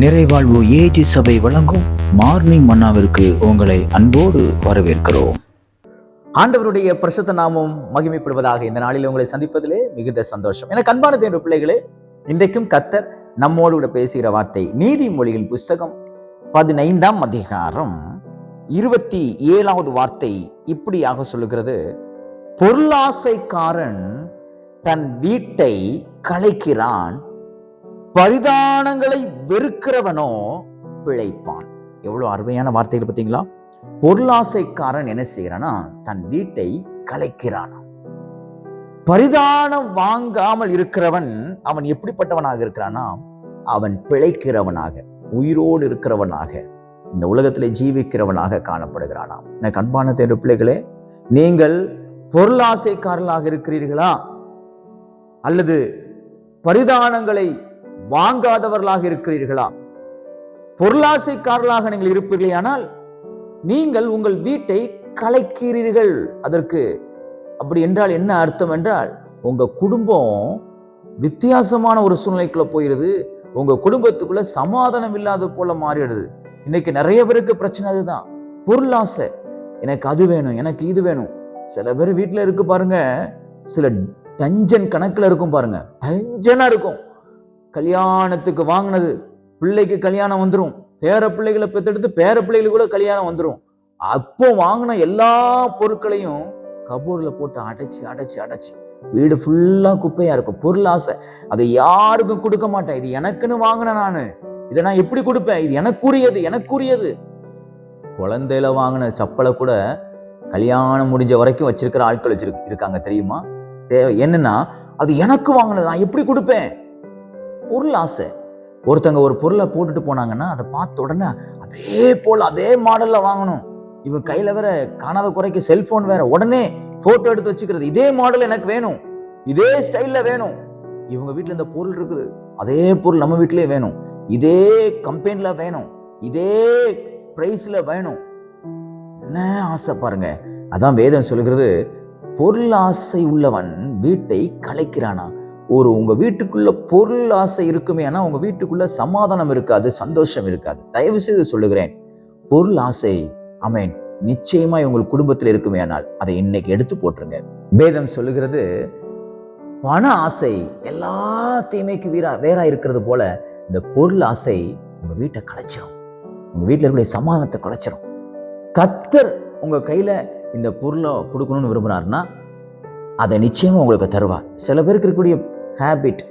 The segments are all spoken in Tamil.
நிறைவாழ்வு ஏஜி சபை வழங்கும் மார்னிங் மன்னாவிற்கு உங்களை அன்போடு வரவேற்கிறோம். ஆண்டவருடைய பிரசுத்த நாமம் மகிமைப்படுவதாக இந்த நாளில் உங்களை சந்திப்பதிலே மிகுந்த சந்தோஷம். எனக்கு அன்பான தேவ பிள்ளைகளே இன்றைக்கும் கத்தர் நம்மோடு கூட பேசுகிற வார்த்தை நீதிமொழிகள் புஸ்தகம் பதினைந்தாம் அதிகாரம் இருபத்தி ஏழாவது வார்த்தை இப்படியாக சொல்லுகிறது. பொருளாசைக்காரன் தன் வீட்டை கலைக்கிறான் பரிதானங்களை வெறுக்கிறவனோ பிழைப்பான். எவ்வளோ அருமையான வார்த்தைகள் பார்த்தீங்களா? பொருளாசைக்காரன் என்ன செய்கிறானா தன் வீட்டை கலைக்கிறானா. பரிதானம் வாங்காமல் இருக்கிறவன் அவன் எப்படிப்பட்டவனாக இருக்கிறானா அவன் பிழைக்கிறவனாக உயிரோடு இருக்கிறவனாக இந்த உலகத்திலே ஜீவிக்கிறவனாக காணப்படுகிறானாம். எனக்கு அன்பான தேர்வு பிள்ளைகளே நீங்கள் பொருளாசைக்காரர்களாக இருக்கிறீர்களா? அல்லது பரிதானங்களை வாங்காதவர்களாக இருக்கிறீர்களா? பொருளாசைக்காரர்களாக நீங்கள் இருப்பீர்களே ஆனால் நீங்கள் உங்கள் வீட்டை கலைக்கிறீர்கள். அதற்கு அப்படி என்றால் என்ன அர்த்தம் என்றால் உங்க குடும்பம் வித்தியாசமான ஒரு சூழ்நிலைக்குள்ள போயிடுது. உங்க குடும்பத்துக்குள்ள சமாதானம் இல்லாத போல மாறிடுது. இன்னைக்கு நிறைய பேருக்கு பிரச்சனை அதுதான். பொருளாசை. எனக்கு அது வேணும் எனக்கு இது வேணும். சில பேர் வீட்டில் இருக்கு பாருங்க. சில டஞ்சன் கணக்கில் இருக்கும் பாருங்க. டஞ்சனா இருக்கும். கல்யாணத்துக்கு வாங்கினது. பிள்ளைக்கு கல்யாணம் வந்துடும் பேர பிள்ளைகளை பெற்றெடுத்து பேர பிள்ளைகளுக்கு கூட கல்யாணம் வந்துடும் அப்போ வாங்கின எல்லா பொருட்களையும் கபூரில் போட்டு அடைச்சு அடைச்சி அடைச்சு. வீடு ஃபுல்லாக குப்பையாக இருக்கும். பொருள் ஆசை. அதை யாருக்கும் கொடுக்க மாட்டேன். இது எனக்குன்னு வாங்கினேன் நான். இதை நான் எப்படி கொடுப்பேன்? இது எனக்குரியது எனக்குரியது. குழந்தையில வாங்கின சப்பலை கூட கல்யாணம் முடிஞ்ச வரைக்கும் வச்சிருக்கிற ஆட்கள் வச்சிருக்கு இருக்காங்க தெரியுமா? தேவை. என்னன்னா அது எனக்கு வாங்கினது. நான் எப்படி கொடுப்பேன்? பொருள் ஆசை. ஒருத்தங்க ஒரு பொருளை போட்டுட்டு போனாங்கன்னா அதை பார்த்த உடனே அதே போல் அதே மாடலில் வாங்கணும். இவன் கையில் வேற காணாத குறைக்கு செல்ஃபோன் வேற. உடனே ஃபோட்டோ எடுத்து வச்சுக்கிறது. இதே மாடல் எனக்கு வேணும். இதே ஸ்டைலில் வேணும். இவங்க வீட்டில் இந்த பொருள் இருக்குது. அதே பொருள் நம்ம வீட்டிலே வேணும். இதே கம்பெனியில் வேணும். இதே ப்ரைஸில் வேணும். என்ன ஆசை பாருங்க. அதான் வேதம் சொல்லுகிறது பொருள் ஆசை உள்ளவன் வீட்டை கலைக்கிறானா? ஒரு உங்கள் வீட்டுக்குள்ளே பொருள் ஆசை இருக்குமே ஆனால் உங்கள் வீட்டுக்குள்ளே சமாதானம் இருக்காது சந்தோஷம் இருக்காது. தயவு செய்து சொல்லுகிறேன். பொருள் ஆசை அமேன் நிச்சயமாய் உங்கள் குடும்பத்தில் இருக்குமே ஆனால் அதை இன்னைக்கு எடுத்து போட்டுருங்க. வேதம் சொல்லுகிறது பண ஆசை எல்லா தீமைக்கு வீரா வேறா இருக்கிறது போல இந்த பொருள் ஆசை உங்கள் வீட்டை கலைச்சிரும். உங்கள் வீட்டில் இருக்கக்கூடிய சமாதானத்தை கலைச்சிரும். கத்தர் உங்கள் கையில் இந்த பொருளை கொடுக்கணும்னு விரும்புனார்னா அதை நிச்சயமாக உங்களுக்கு தருவார். சில பேருக்கு இருக்கக்கூடிய ஹேபிட்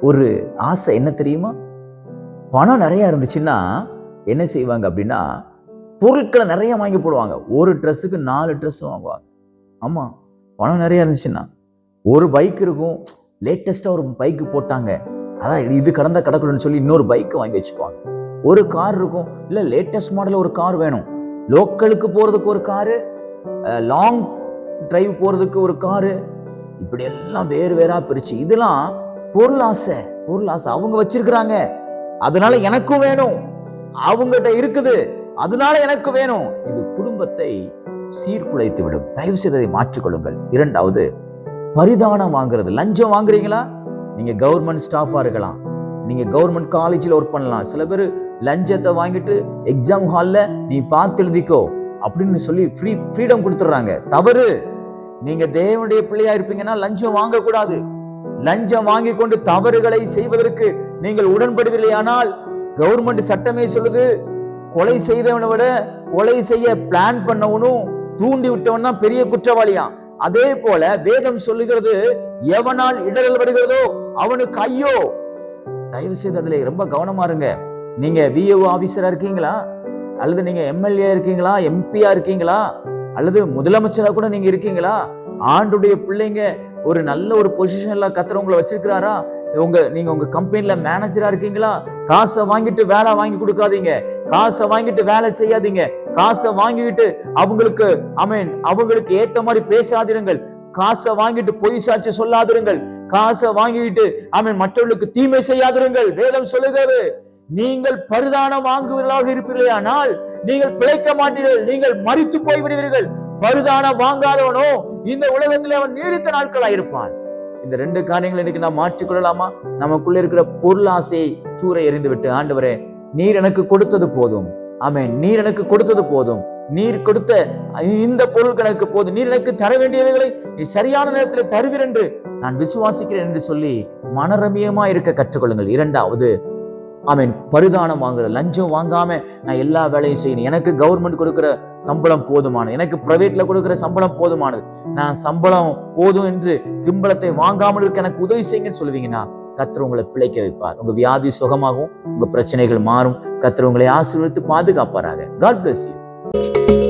ஒரு ஆசை என்ன தெரியுமா? பணம் நிறையா இருந்துச்சுன்னா என்ன செய்வாங்க அப்படின்னா பொருட்களை நிறைய வாங்கி போடுவாங்க. ஒரு ட்ரெஸ்ஸுக்கு நாலு ட்ரெஸ் வாங்குவாங்க. ஆமாம் பணம் நிறையா இருந்துச்சுன்னா. ஒரு பைக் இருக்கும் லேட்டஸ்ட்டாக ஒரு பைக்கு போட்டாங்க. அதான் இது கடந்த கடக்கணும்னு சொல்லி இன்னொரு பைக்கை வாங்கி வச்சுக்குவாங்க. ஒரு கார் இருக்கும் இல்லை லேட்டஸ்ட் மாடலில் ஒரு கார் வேணும். லோக்கலுக்கு போகிறதுக்கு ஒரு காரு லாங் ட்ரைவ் போகிறதுக்கு ஒரு காரு இப்படி எல்லாம் வேறு வேறா பிரிச்சு இதெல்லாம் பொருள் ஆசை பொருள் ஆசை அவங்க வச்சிருக்கிறாங்க. அதனால எனக்கும் வேணும். அவங்ககிட்ட இருக்குது. அதனால எனக்கு வேணும். இது குடும்பத்தை சீர்குலைத்து விடும். தயவு செய்து அதை மாற்றிக்கொள்ளுங்கள். இரண்டாவது பரிதானம் வாங்குறது. லஞ்சம் வாங்குறீங்களா? நீங்க கவர்மெண்ட் ஸ்டாஃபா இருக்கலாம். நீங்க கவர்மெண்ட் காலேஜில் ஒர்க் பண்ணலாம். சில பேர் லஞ்சத்தை வாங்கிட்டு எக்ஸாம் ஹாலில் நீ பார்த்து எழுதிக்கோ அப்படின்னு சொல்லி ஃப்ரீ ஃப்ரீடம் கொடுத்துட்றாங்க. தவறு. நீங்க தேவனுடைய பிள்ளையா இருப்பீங்கன்னா லஞ்சம் வாங்கக்கூடாது. லஞ்சம் வாங்கி கொண்டு தவறுகளை செய்வதற்கு நீங்கள் உடன்படுவீர்களானால் கவர்மெண்ட் சட்டமே சொல்லுது கொலை செய்தவனை விட கொலை செய்ய பிளான் பண்ணவனும் தூண்டி விட்டவன் தான் பெரிய குற்றவாளியா? அதே போல வேதம் சொல்லுகிறது எவனால் இடரல் வருகிறதோ அவனுக்கு ஐயோ. தயவு செய்து அதுல ரொம்ப கவனமா இருங்க. நீங்க விஏஓ ஆபீசரா இருக்கீங்களா? அல்லது நீங்க எம்எல்ஏ இருக்கீங்களா? எம்பியா இருக்கீங்களா? அல்லது முதலமைச்சரா கூட நீங்க இருக்கீங்களா? ஆண்டுடைய பிள்ளைங்க ஒரு நல்ல ஒரு பொசிஷன்ல கத்துறவங்களை வச்சிருக்கிறாரா? உங்க நீங்க உங்க கம்பெனில மேனேஜரா இருக்கீங்களா? காசை வாங்கிட்டு வேலை வாங்கி கொடுக்காதீங்க. காசை வாங்கிட்டு வேலை செய்யாதீங்க. காசை வாங்கிட்டு அவங்களுக்கு அமீன் அவங்களுக்கு ஏத்த மாதிரி பேசாதிருங்கள். காசை வாங்கிட்டு பொய் சாட்சி சொல்லாதிருங்கள். காசை வாங்கிட்டு அமீன் மற்றவர்களுக்கு தீமை செய்யாதிருங்கள். வேதம் சொல்லுகிறது நீங்கள் பரிதானம் வாங்குவீர்களாக இருப்பீர்களானால் நீங்கள் பிழைக்க மாட்டீர்கள். நீங்கள் மறித்து போய் விடுவீர்கள் பருதான வாங்காதவனோ இந்த உலகத்தில் அவன் நீடித்த நாட்களாக இருப்பான். இந்த ரெண்டு காரியங்களை இன்னைக்கு நாம் மாற்றிக்கொள்ளலாமா? நமக்குள்ள இருக்கிற பொருளாசையை தூர எறிந்து விட்டு ஆண்டவரே நீர் எனக்கு கொடுத்தது போதும். ஆமே நீர் எனக்கு கொடுத்தது போதும். நீர் கொடுத்த இந்த பொருள் எனக்கு போதும். நீர் எனக்கு தர வேண்டியவைகளை நீ சரியான நேரத்தில் தருகிறேன் என்று நான் விசுவாசிக்கிறேன் என்று சொல்லி மனரமியமா இருக்க கற்றுக்கொள்ளுங்கள். இரண்டாவது ஆமென். பரிதானம் வாங்குற லஞ்சம் வாங்காம நான் எல்லா வேலையும் செய்யணும். எனக்கு கவர்மெண்ட் கொடுக்கிற சம்பளம் போதுமானது. எனக்கு பிரைவேட்ல கொடுக்குற சம்பளம் போதுமானது. நான் சம்பளம் போதும் என்று திம்பளத்தை வாங்காமல் இருக்க எனக்கு உதவி செய்யுங்கன்னு சொல்லுவீங்கன்னா கத்திர உங்களை பிழைக்க வைப்பார். உங்க வியாதி சுகமாகும் உங்க பிரச்சனைகள் மாறும். கத்திர உங்களை ஆசீர்வதித்து பாதுகாப்பாராக. God bless you